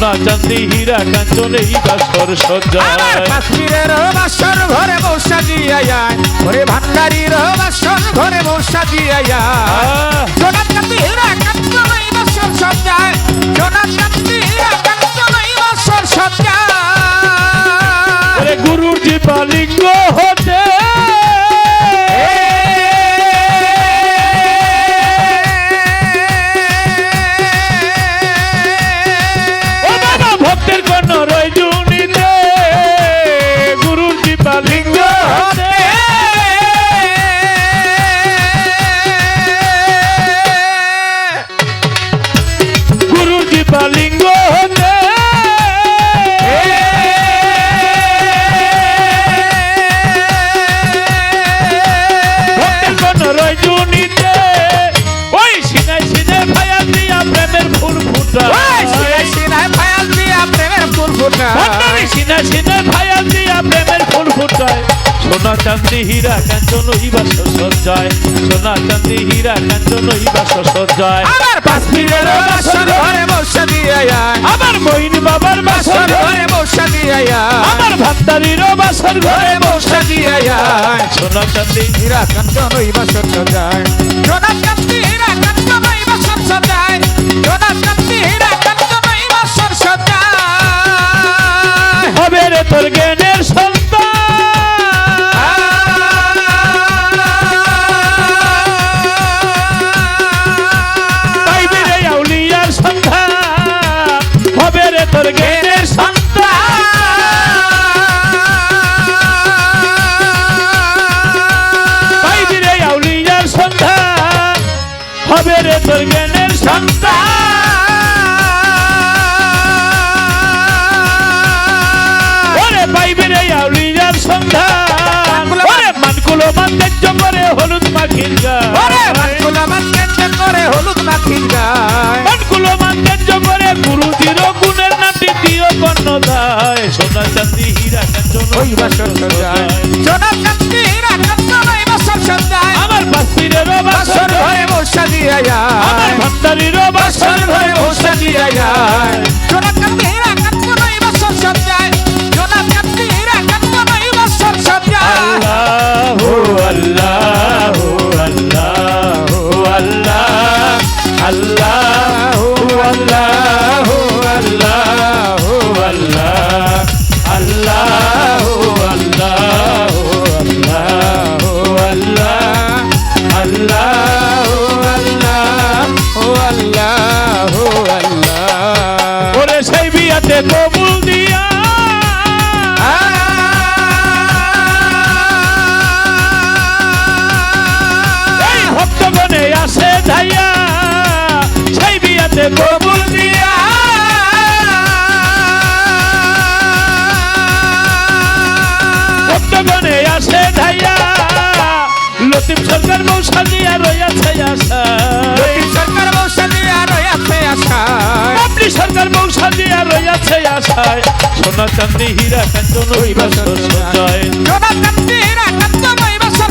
সোনা চাঁদি হীরা কাঞ্চনে এই বাসর সজ্জা কাশ্মীরের বাসর ঘরে মৌসা দিয়া যায় ওরে ভান্ডারির বাসর ঘরে মৌসা দিয়া যায় আহ, সোনা চাঁদি হীরা কাঞ্চনে এই বাসর সজ্জায় সোনা চাঁদি হীরা সিনা ভাইয়া দিয়া প্রেমের ফুল ফুটায়। সোনা চাঁদি হীরা কাঞ্চন ইবাস সজ্জায় সোনা চাঁদি হীরা কাঞ্চন ইবাস সজ্জায় আমার কাশ্মীরের বাসর ঘরে মৌসা দিয়া আমার মহিন বাবার বাসর ঘরে মৌসা দিয়া আমার ভান্ডারির বাসর ঘরে মৌসা দিয়া সোনা চাঁদি হীরা কাঞ্চন ওই বাসর সজায় সোনা কান্তি হীরা কাঞ্চন ওই বাসর সজায় সোনা কান্তি হীরা কাঞ্চন হবে রে তোর জ্ঞানের সন্তান। সন্ধান হবে রে তোর জ্ঞানের সন্ধান হবে রে তোর জ্ঞানের সন্ধান সন্ধান মানকুলো মান্দেজ্য করে হলুদ মাখির গায়। মানকুলা করে হলুদ মাখির গায়। মানকুলো মান্দেজ্য করে গুরুজির গুণের নাটি দিও কর্ণদায় সোনা চাঁদি হীরা কাঞ্চন ওই কবুল দিয়া ভক্তগণে আসে ধাইয়া। লতিফ সরকার মৌসা রইয়াছে আশা। সরকার মৌসা দিয়া রয়াছে আপনি সরকার মৌসা রইয়াছে আশায়। সোনা চাঁদি হীরা কাঞ্চন ওই বাসর সজায় সোনা কান্তি হীরা কাঞ্চন ওই বাসর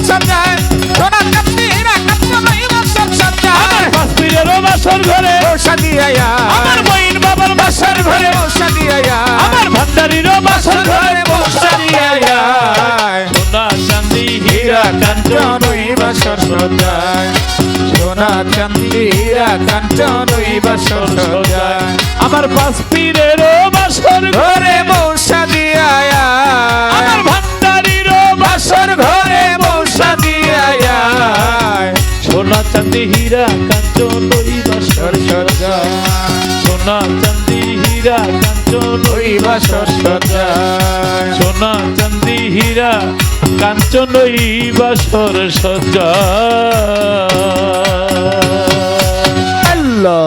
সজায় সোনা চান্দি হীরা কাঞ্চন ওই বাসর সজায় আমার বাস্পিরের বাসর ঘরে। মৌসা দিয়া আমার ভান্ডারির বাসর ঘরে। মৌসা দিয়া সোনা চাঁদি হীরা কাঞ্চন ওই বাসর সজায় সোনা চাঁদি হীরা কাঞ্চন ওই ওই বাসর সজায় সোনা চাঁদি হীরা কাঞ্চন ওই বাসর সজ্জা। আল্লাহ